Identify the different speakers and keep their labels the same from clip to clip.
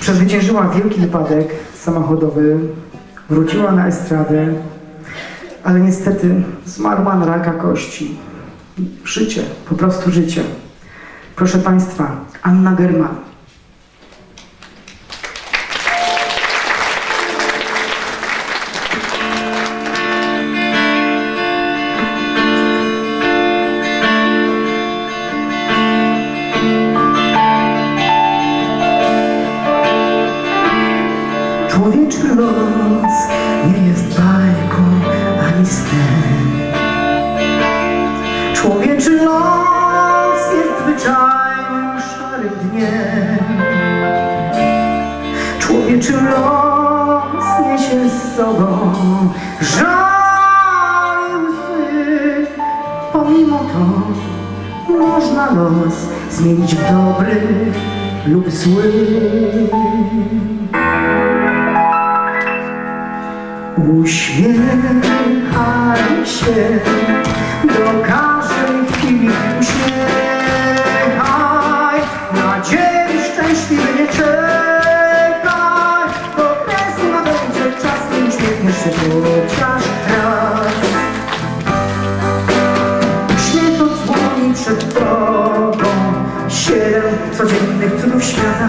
Speaker 1: Przezwyciężyła wielki wypadek samochodowy, wróciła na estradę, ale niestety zmarła na raka kości. Życie, po prostu życie. Proszę Państwa, Anna German. Los nie jest bajką ani snem. Człowieczy los jest zwyczajnym szarym dniem. Człowieczy los niesie z sobą żal łzy. Pomimo to można los zmienić w dobry lub zły. Uśmiechaj się do każdej chwili uśmiechaj Na dzień szczęśliwy nie czekaj Bo kresu nadejdzie czas i uśmiechniesz się chociaż raz Uśmiech odsłoni przed tobą Siedem codziennych cudów świata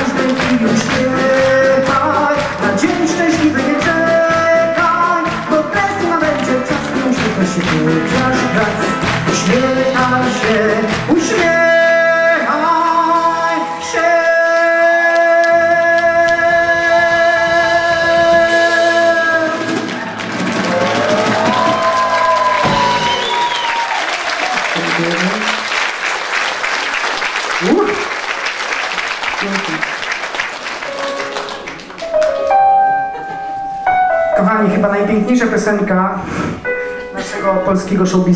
Speaker 1: Kochani, chyba najpiękniejsza piosenka naszego polskiego showbiznesu.